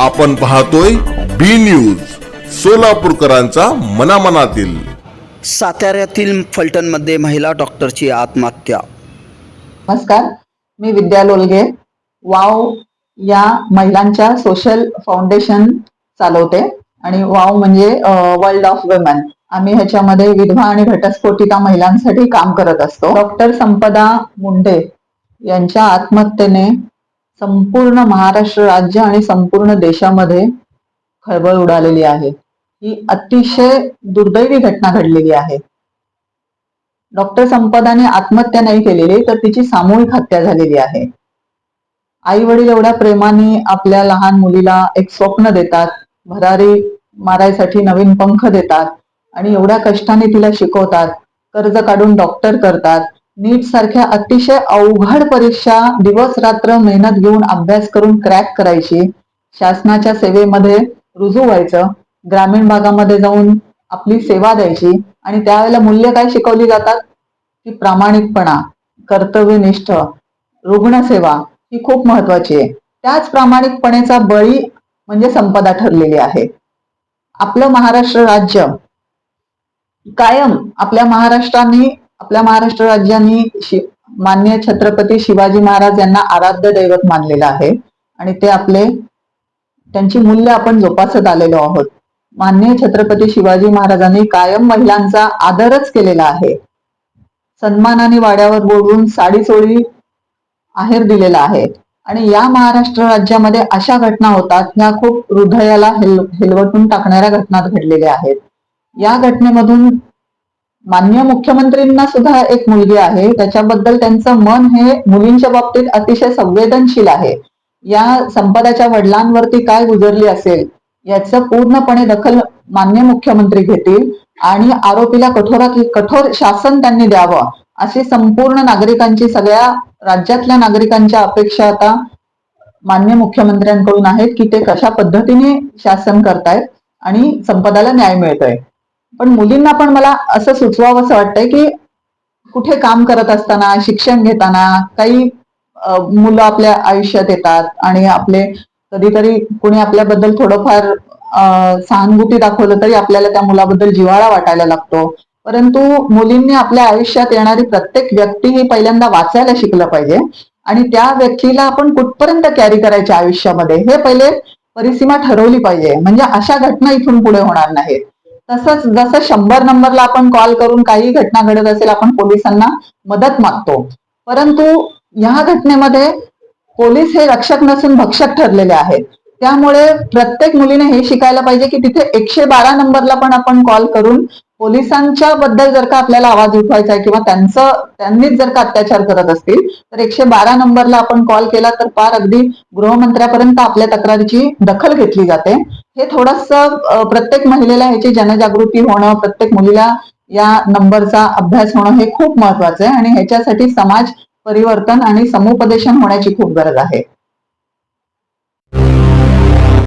आपण पाहतोय बी न्यूज सोलापूरकरांचा मनामनातील. साताऱ्यातील फलटणमध्ये महिला डॉक्टरची आत्महत्या. नमस्कार मी विद्या लोलगे. वाव या महिलांच्या सोशल फाउंडेशन चालवते. आणि वाव म्हणजे वर्ल्ड ऑफ वुमेन आम्ही ह्याच्यामध्ये विधवा आणि घटस्फोटिका महिलांसाठी काम करत असतो. डॉक्टर संपदा मुंडे यांच्या आत्महत्येने संपूर्ण महाराष्ट्र राज्य आणि संपूर्ण देशामध्ये खळबळ उडालेली आहे. ही अतिशय दुर्दैवी घटना घडलेली आहे. डॉक्टर संपदाने आत्महत्या नाही केलेली तर तिची सामूहिक हत्या झालेली आहे. आई वडील एवढ्या प्रेमाने आपल्या लहान मुलीला एक स्वप्न देतात भरारी मारायसाठी नवीन पंख देतात आणि एवढ्या कष्टाने तिला शिकवतात कर्ज काढून डॉक्टर करतात. नीट सारख्या अतिशय अवघड परीक्षा दिवस रात्र मेहनत घेऊन अभ्यास करून क्रॅक करायची शासनाच्या सेवेमध्ये रुजू व्हायचं ग्रामीण भागामध्ये जाऊन आपली सेवा द्यायची आणि त्यावेळेला मूल्य काय शिकवली जातात? की प्रामाणिकपणा कर्तव्यनिष्ठ रुग्णसेवा ही खूप महत्वाची आहे. त्याच प्रामाणिकपणेचा बळी म्हणजे संपदा ठरलेली आहे. आपलं महाराष्ट्र राज्य कायम आपल्या महाराष्ट्राने आपल्या महाराष्ट्र राज्याने मान्य छत्रपती शिवाजी महाराज यांना आराध्य दैवत मानलेलं आहे. आणि ते आपले त्यांची मूल्य आपण जोपासत आलेलो आहोत. मान्य छत्रपती शिवाजी महाराजांनी कायम महिलांचा आदरच केलेला आहे. सन्मानाने वाड्यावर बोलून साडी चोळी आहेर दिलेला आहे. आणि या महाराष्ट्र राज्यामध्ये अशा घटना होतात ह्या खूप हृदयाला हेल हेलवटून टाकणाऱ्या घटना घडलेल्या आहेत. या घटनेमधून मान्य मुख्यमंत्रींना सुद्धा एक मुलगी आहे. त्याच्याबद्दल त्यांचं मन हे मुलींच्या बाबतीत अतिशय संवेदनशील आहे. या संपदाच्या वडिलांवरती काय गुजरली असेल याचं पूर्णपणे दखल मान्य मुख्यमंत्री घेतील आणि आरोपीला कठोरात कठोर शासन त्यांनी द्यावं अशी संपूर्ण नागरिकांची सगळ्या राज्यातल्या नागरिकांच्या अपेक्षा आता मान्य मुख्यमंत्र्यांकडून आहेत की ते कशा पद्धतीने शासन करतायत आणि संपदाला न्याय मिळतोय. पण मुलींना पण मला असं सुचवावं असं वाटतंय की कुठे काम करत असताना शिक्षण घेताना काही मुलं आपल्या आयुष्यात येतात आणि आपले कधीतरी कुणी आपल्याबद्दल थोडंफार सहानुभूती दाखवलं तरी आपल्याला त्या मुलाबद्दल जिव्हाळा वाटायला लागतो. परंतु मुलींनी आपल्या आयुष्यात येणारी प्रत्येक व्यक्ती ही पहिल्यांदा वाचायला शिकलं पाहिजे आणि त्या व्यक्तीला आपण कुठपर्यंत कॅरी करायच्या आयुष्यामध्ये हे पहिले परिसीमा ठरवली पाहिजे. म्हणजे अशा घटना इथून पुढे होणार नाहीत. तसंच जसं शंभर नंबरला आपण कॉल करून काही घटना घडत असेल आपण पोलिसांना मदत मागतो. परंतु ह्या घटनेमध्ये पोलीस हे रक्षक नसून भक्षक ठरलेले आहेत. त्यामुळे प्रत्येक मुलीने हे शिकायला पाहिजे की तिथे एकशे बारा नंबरला पण आपण कॉल करून पोलिसांच्या बद्दल जर का आपल्याला आवाज उठवायचा आहे किंवा त्यांचं त्यांनीच जर का अत्याचार करत असतील तर एकशे बारा नंबरला आपण कॉल केला तर फार अगदी गृहमंत्र्यापर्यंत आपल्या तक्रारीची दखल घेतली जाते. हे थोडस प्रत्येक महिलेला ह्याची जनजागृती होणं प्रत्येक मुलीला या नंबरचा अभ्यास होणं हे खूप महत्वाचं आहे आणि ह्याच्यासाठी समाज परिवर्तन आणि समुपदेशन होण्याची खूप गरज आहे.